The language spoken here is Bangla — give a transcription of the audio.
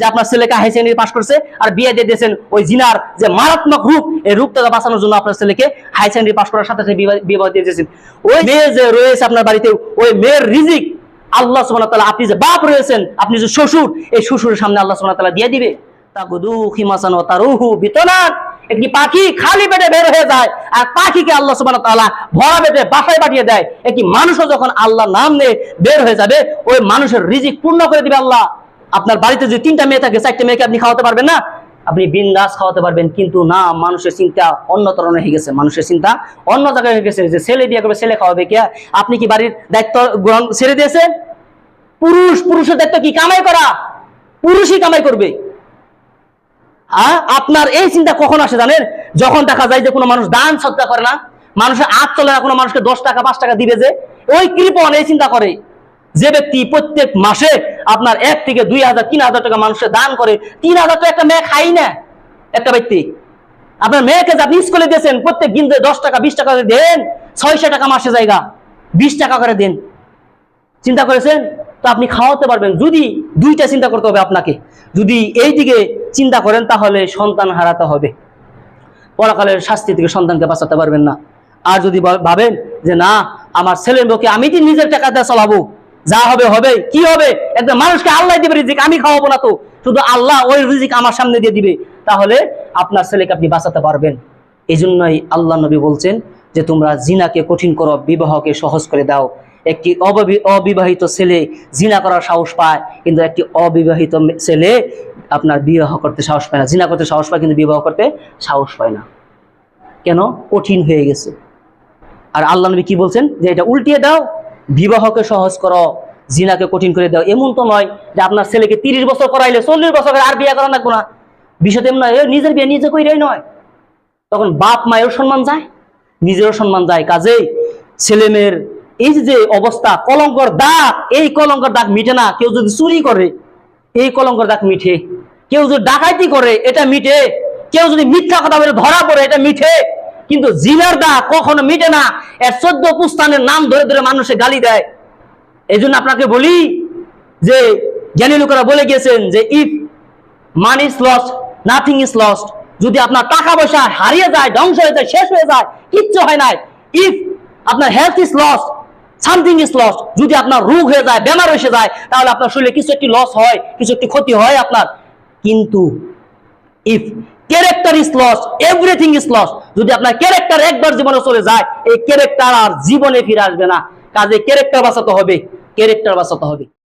যে আপনার ছেলেকে হাই সেকেন্ডারি পাস করছে আর বিয়ে দিয়ে দিয়েছেন ওই জিনার যে মারাত্মক রূপ, এই রূপ থেকে বাঁচানোর জন্য আপনার ছেলেকে হাই সেকেন্ডারি পাস করার সাথে সাথে বিবাহ- দিয়ে দিয়েছেন। ওই মেয়ে যে রয়েছে আপনার বাড়িতে, ওই মেয়ের রিজিক আল্লাহ তাআলা, আপনি যে বাপ রয়েছেন, আপনি যে শ্বশুর, এই শ্বশুরের সামনে আল্লাহ তাআলা দিয়ে দিবে। একটি পাখি খালি পেটে বের হয়ে যায়, আর পাখিকে আল্লাহ তাআলা ভরা পেটে বাসায় পাঠিয়ে দেয় একটি মানুষও যখন আল্লাহর নাম নিয়ে বের হয়ে যাবে, ওই মানুষের রিজিক পূর্ণ করে দিবে আল্লাহ। আপনার বাড়িতে যে তিনটা মেয়ে থাকে, চারটা মেয়েকে আপনি খাওয়াতে পারবেন না? আপনি বিন্দাস খাওয়াতে পারবেন, কিন্তু না, মানুষের চিন্তা অন্য ধরনের হয়ে গেছে। মানুষের চিন্তা অন্য জায়গায় হয়ে গেছে যে ছেলে বিয়ে করবে, ছেলে খাওয়াবে কে? আপনি কি বাড়ির দায়িত্ব গ্রহণ ছেড়ে দিয়েছেন? পুরুষ, পুরুষের দায়িত্ব কি কামাই করা? পুরুষই কামাই করবে। হ্যাঁ আপনার এই চিন্তা কখন আসে জানেন? যখন দেখা যায় যে কোনো মানুষ দান সত্তা করে না, মানুষের আট চলে না, কোনো মানুষকে দশ টাকা, পাঁচ টাকা দিবে যে, ওই কৃপণ এই চিন্তা করে। যে ব্যক্তি প্রত্যেক মাসে আপনার এক থেকে দুই হাজার, তিন হাজার টাকা মানুষের দান করে। তিন হাজার টাকা একটা মেয়ে খাই না, একটা ব্যক্তি। আপনার মেয়েকে যে আপনি স্কুলে দিয়েছেন, প্রত্যেক দিন দশ টাকা, বিশ টাকা করে দেন, ছয়শো টাকা মাসে জায়গা, বিশ টাকা করে দেন। চিন্তা করেছেন? তো আপনি খাওয়াতে পারবেন। যদি দুইটা চিন্তা করতে হবে আপনাকে। যদি এই দিকে চিন্তা করেন, তাহলে সন্তান হারাতে হবে। পরাকালের শাস্তি থেকে সন্তানকে বাঁচাতে পারবেন না। আর যদি ভাবেন যে, না, আমার ছেলের বউকে আমি নিজের টাকা দিয়ে চালাবো? যা হবে হবে কি হবে? একদম মানুষকে আল্লাহ দিবে রিজিক, আমি খাওয়াবো না তো। শুধু আল্লাহ ওই রিজিক আমার সামনে দিয়ে দিবে। তাহলে আপনার ছেলেকে আপনি বাঁচাতে পারবেন। এই জন্যই আল্লাহ নবী বলছেন যে, তোমরা জিনাকে কঠিন করো, বিবাহকে সহজ করে দাও। একটি অববি- অবিবাহিত ছেলে জিনা করার সাহস পায়, কিন্তু একটি অবিবাহিত ছেলে আপনার বিবাহ করতে সাহস পায় না। জিনা করতে সাহস পায়, কিন্তু বিবাহ করতে সাহস পায় না। কেন? কঠিন হয়ে গেছে। আর আল্লাহ নবী কি বলছেন? যে, এটা উল্টিয়ে দাও বিবাহকে সহজ করো, জিনাকে কঠিন করে দাও। এমন তো নয় যে আপনার ছেলেকে তিরিশ বছর করাইলে চল্লিশ বছর করে আর বিয়ে করা লাগবো না। বিষয় তেমন নয় নিজের বিয়ে নিজে কইরাই নয়। তখন বাপ মায়েরও সম্মান যায়, নিজেরও সম্মান যায়। কাজেই ছেলে মেয়ের এই যে অবস্থা, কলঙ্কর দাগ, এই কলঙ্কর দাগ মিটে না। কেউ যদি চুরি করে, এই কলঙ্কর দাগ মিঠে কেউ যদি ডাকাতি করে, এটা মিটে। কেউ যদি মিথ্যা কথা বলে ধরা পড়ে, এটা মিঠে কিন্তু জিনার দা কখনো মিটে না। এর চোদ্দ পুস্তানের নাম ধরে ধরে মানুষে গালি দেয়। এই আপনাকে বলি যে, জ্ঞানী লোকেরা বলে গিয়েছেন যে if money is lost nothing is lost যদি আপনার টাকা পয়সা হারিয়ে যায়, ধ্বংস হয়ে যায়, শেষ হয়ে যায়, কিচ্ছু হয় নাই। ইফ আপনার health is lost something is lost যদি আপনার রোগ হয়ে যায়, বেমার এসে যায়, তাহলে আপনার শরীরে কিছু একটি লস হয়, কিছু একটি ক্ষতি হয় আপনার। কিন্তু if character is loss everything is loss যদি আপনার ক্যারেক্টার একবার জীবনে চলে যায়, এই ক্যারেক্টার আর জীবনে ফিরে আসবে না। কাজে ক্যারেক্টার বাঁচাতে হবে ক্যারেক্টার বাঁচাতে হবে।